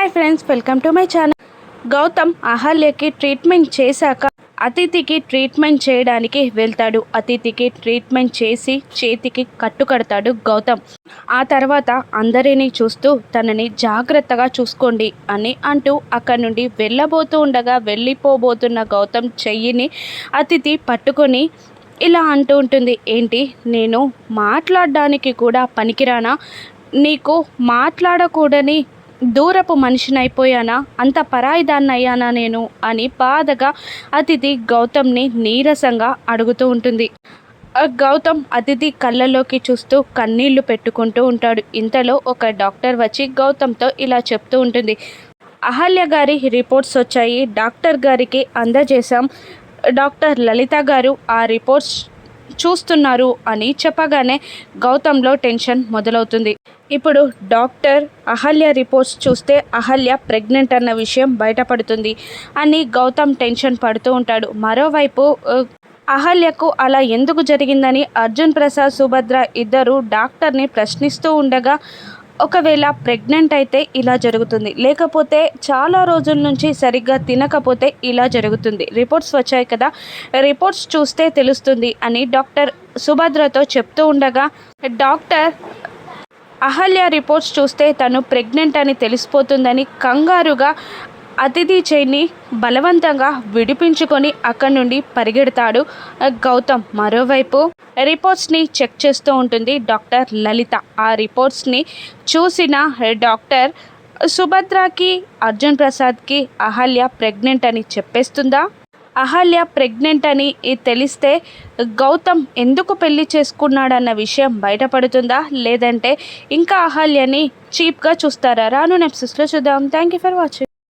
Hi friends welcome to my channel. Gautam అహల్యకి treatment చేశాక అతిథికి treatment చేయడానికి వెళ్తాడు. అతిథికి ట్రీట్మెంట్ చేసి చేతికి కట్టు కడతాడు గౌతమ్. ఆ తర్వాత అందరినీ చూస్తూ తనని జాగ్రత్తగా చూసుకోండి అని అంటూ అక్కడి నుండి వెళ్ళబోతూ ఉండగా వెళ్ళిపోబోతున్న గౌతమ్ చెయ్యిని అతిథి పట్టుకొని ఇలా అంటూ ఉంటుంది. ఏంటి? నేను మాట్లాడడానికి కూడా పనికిరానా? నీకు మాట్లాడకూడని దూరపు మనిషినైపోయానా? అంత పరాయిదాన్ని అయ్యానా నేను? అని బాధగా అతిథి గౌతమ్ని నీరసంగా అడుగుతూ ఉంటుంది. గౌతమ్ అతిథి కళ్ళలోకి చూస్తూ కన్నీళ్ళు పెట్టుకుంటూ ఉంటాడు. ఇంతలో ఒక డాక్టర్ వచ్చి గౌతమ్తో ఇలా చెప్తూ ఉంటుంది. అహల్య గారి రిపోర్ట్స్ వచ్చాయి. డాక్టర్ గారికి అందజేశాం. డాక్టర్ లలిత గారు ఆ రిపోర్ట్స్ చూస్తున్నారు అని చెప్పగానే గౌతమ్లో టెన్షన్ మొదలవుతుంది. ఇప్పుడు డాక్టర్ అహల్య రిపోర్ట్స్ చూస్తే అహల్య ప్రెగ్నెంట్ అన్న విషయం బయటపడుతుంది అని గౌతమ్ టెన్షన్ పడుతూ ఉంటాడు. మరోవైపు అహల్యకు అలా ఎందుకు జరిగిందని అర్జున్ ప్రసాద్ సుభద్ర ఇద్దరు డాక్టర్ని ప్రశ్నిస్తూ ఉండగా ఒకవేళ ప్రెగ్నెంట్ అయితే ఇలా జరుగుతుంది. లేకపోతే చాలా రోజుల నుంచి సరిగ్గా తినకపోతే ఇలా జరుగుతుంది. రిపోర్ట్స్ వచ్చాయి కదా. రిపోర్ట్స్ చూస్తే తెలుస్తుంది అని డాక్టర్ సుభద్రతో చెప్తూ ఉండగా డాక్టర్ అహల్య రిపోర్ట్స్ చూస్తే తను ప్రెగ్నెంట్ అని తెలిసిపోతుందని కంగారుగా అతిథి చేయిని బలవంతంగా విడిపించుకొని అక్కడి నుండి పరిగెడతాడు గౌతమ్. మరోవైపు రిపోర్ట్స్ని చెక్ చేస్తూ ఉంటుంది డాక్టర్ లలిత. ఆ రిపోర్ట్స్ని చూసిన డాక్టర్ సుభద్రకి అర్జున్ ప్రసాద్కి అహల్య ప్రెగ్నెంట్ అని చెప్పేస్తుందా? అహల్య ప్రెగ్నెంట్ అని తెలిస్తే గౌతమ్ ఎందుకు పెళ్ళి చేసుకున్నాడన్న విషయం బయటపడుతుందా? లేదంటే ఇంకా అహల్యని చీప్గా చూస్తారా? రాను నెప్సిస్లో చూద్దాం. Thank you for watching